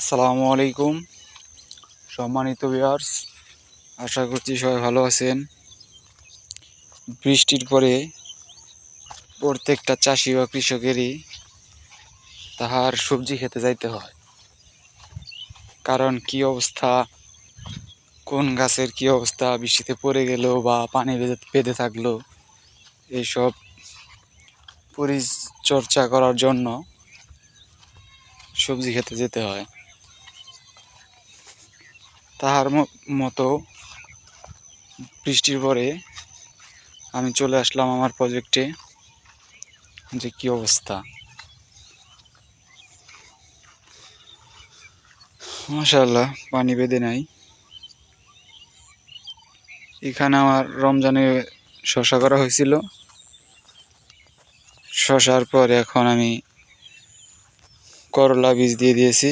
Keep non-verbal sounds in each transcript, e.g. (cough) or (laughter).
আসসালামু আলাইকুম। সম্মানিত ভিউয়ার্স, আশা করছি সবাই ভালো আছেন। বৃষ্টির পরে প্রত্যেকটা চাষি বা কৃষকেরই তাহার সবজি খেতে যাইতে হয়। কারণ কি অবস্থা, কোন গাছের কি অবস্থা, বৃষ্টিতে পড়ে গেল বা পানি বেঁধে বেঁধে থাকল, এইসব পরিচর্যা করার জন্য সবজি খেতে যেতে হয়। তাহার মতো বৃষ্টির পরে আমি চলে আসলাম আমার প্রজেক্টে যে কি অবস্থা। মাশাল্লাহ পানি বেঁধে নাই। এখানে আমার রমজানে শশা করা হয়েছিল। শশার পর এখন আমি করলা বীজ দিয়ে দিয়েছি।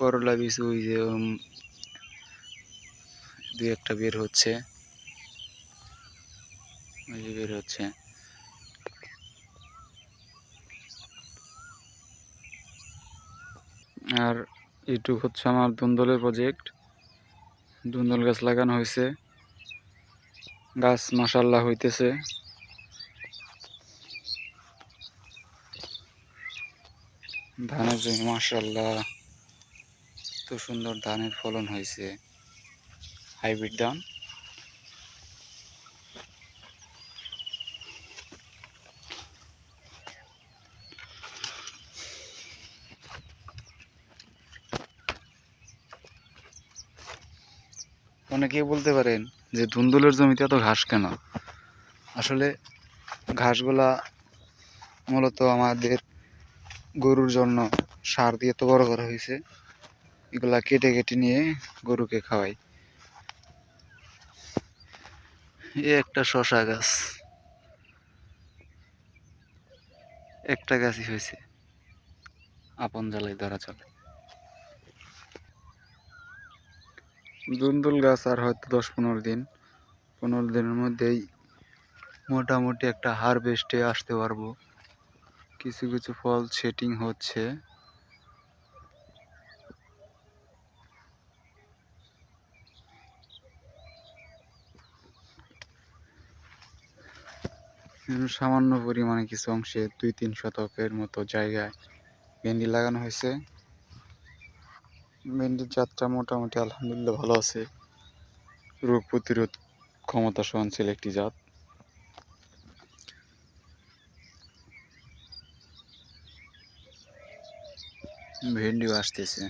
করলা বীজ ওই যে দুই একটা বের হচ্ছে। ওই যে বের হচ্ছে। আর এইটুক হচ্ছে আমার দুন্দলের প্রজেক্ট দুন্দল গাছ লাগানো হয়েছে। গাছ মাসাল্লাহ হইতেছে। ধানের জমি মাসাল্লাহ সুন্দর ধানের ফলন হয়েছে। হাইব্রিড ধান। অনেকেই বলতে পারেন যে ধুন্দুলের জমিতে এত ঘাস কেন? আসলে ঘাসগুলা মূলত আমাদের গরুর জন্য সার দিয়ে তো বড় করা হয়েছে। এগুলা কেটে কেটে নিয়ে গরুকে খাওয়াই। এ একটা শশা গাছ। একটা গাছই হয়েছে। আপন জ্বালাই ধরা চলে। দুন্দুল গাছ আর হয়তো দশ পনেরো দিন। পনেরো দিনের মধ্যেই মোটামুটি একটা হারভেস্টে আসতে পারব। কিছু কিছু ফল সেটিং হচ্ছে। সামান্য পরিমাণে কিছু অংশে দুই তিন শতকের মতো জায়গায় ভেন্ডি লাগানো হয়েছে। ভেন্ডির জাতটা মোটামুটি আলহামদুলিল্লাহ ভালো আছে। রোগ প্রতিরোধ ক্ষমতা সহনশীল একটি জাত। ভেন্ডিও আসতেছে।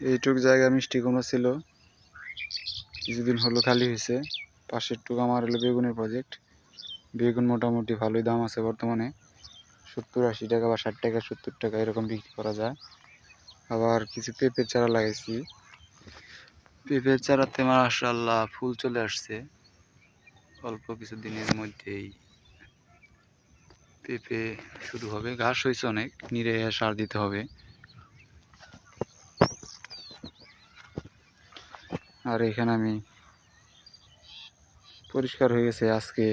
এইটুক জায়গা মিষ্টি কুমড়া ছিল। কিছুদিন হলো খালি হয়েছে। পাশের টুক আমার হলো বেগুনের প্রজেক্ট বেগুন মোটামুটি ভালোই দাম আছে বর্তমানে। সত্তর আশি টাকা বা ষাট টাকা, সত্তর টাকা এরকম বিক্রি করা যায়। আবার কিছু পেঁপের চারা লাগাইছি। পেঁপের চারাতে মাশাল্লাহ ফুল চলে আসছে। অল্প কিছু দিনের মধ্যেই পেঁপে শুরু হবে। ঘাস হয়েছে অনেক নিরে সার দিতে হবে। আর এখানে আমি পরিষ্কার হয়ে গেছে। আজকে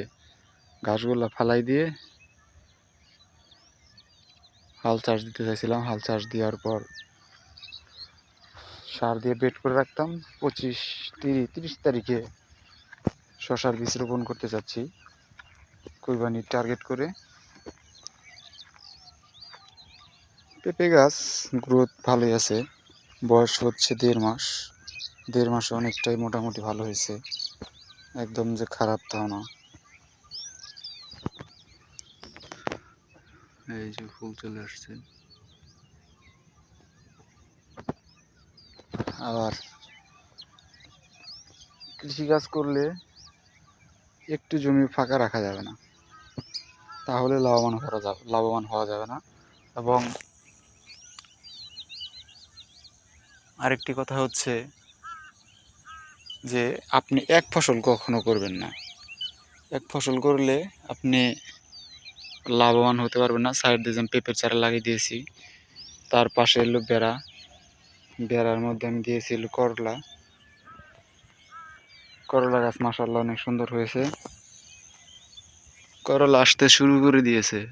ঘাসগুলা ফালাই দিয়ে হাল চার্জ দিতে চাইছিলাম। হাল চার্জ দেওয়ার পর সার দিয়ে বেড করে রাখতাম। পঁচিশ তিরিশ তিরিশ তারিখে শশার বীজ রোপণ করতে চাচ্ছি। কুরবানির টার্গেট করে। পেঁপে গাছ গ্রোথ ভালোই আছে। বয়স হচ্ছে দেড় মাস। দেড় মাসে অনেকটাই মোটামুটি ভালো হয়েছে। একদম যে খারাপ তাও না। এই যে ফুল চলে আসছে। আবার কৃষিকাজ করলে একটু জমি ফাঁকা রাখা যাবে না। তাহলে লাভবান করা যাবে লাভবান হওয়া যাবে না। এবং আরেকটি কথা হচ্ছে যে আপনি এক ফসল কখনো করবেন না। এক ফসল করলে আপনি লাভবান হতে পারবেন না। সাইড দিয়ে যেমন পেঁপের চারা লাগিয়ে দিয়েছি, তার পাশে এলো বেড়া। বেড়ার মধ্যে আমি দিয়েছি এলো করলা। করলা গাছ মাসাল্লাহ অনেক সুন্দর হয়েছে। করলা আসতে শুরু করে দিয়েছে।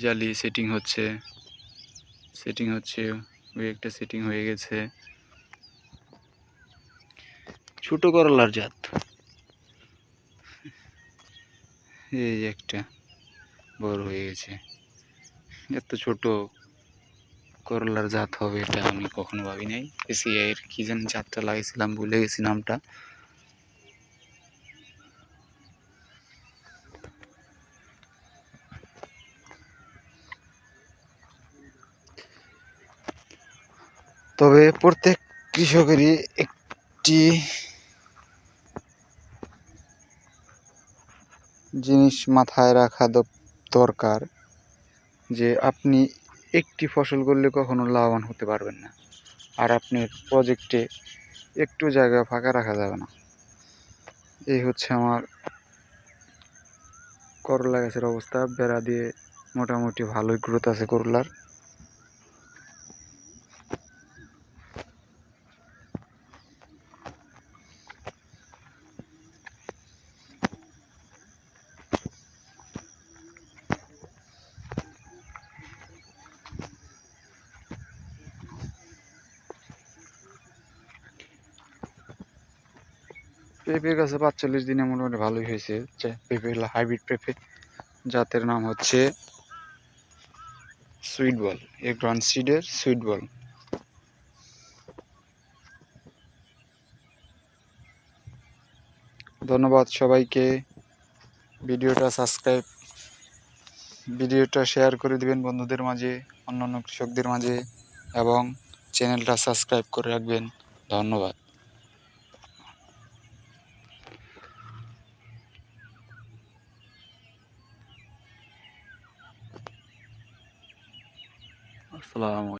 জালি সেটিং হচ্ছে। সেটিং হচ্ছে ওই একটা সেটিং হয়ে গেছে। ছোট করলার জাত। (laughs) এই একটা বড় হয়ে গেছে। এত ছোট করলার জাত হবে এটা আমি কখনো ভাবি নাই। এসিআইয়ের কি যেন জাতটা লাগিয়েছিলাম ভুলে গেছি নামটা। তবে প্রত্যেক কৃষকেরই একটি জিনিস মাথায় রাখা দরকার যে আপনি একটি ফসল করলে কখনো লাভবান হতে পারবেন না। আর আপনার প্রজেক্টে একটু জায়গা ফাঁকা রাখা যাবে না। এই হচ্ছে আমার করলা গাছের অবস্থা। বেড়া দিয়ে মোটামুটি ভালোই গ্রোথ আছে করলার। পেঁপে গাছে পাঁচচল্লিশ দিনে মোটামুটি ভালোই হয়েছে। পেঁপে হলো হাইব্রিড পেঁপে, জাতের নাম হচ্ছে সুইট বল এগ্রন সিডের সুইট বল ধন্যবাদ সবাইকে। ভিডিওটা সাবস্ক্রাইব ভিডিওটা শেয়ার করে দিবেন বন্ধুদের মাঝে, অন্যান্য কৃষকদের মাঝে, এবং চ্যানেলটা সাবস্ক্রাইব করে রাখবেন। ধন্যবাদ। আসসালামু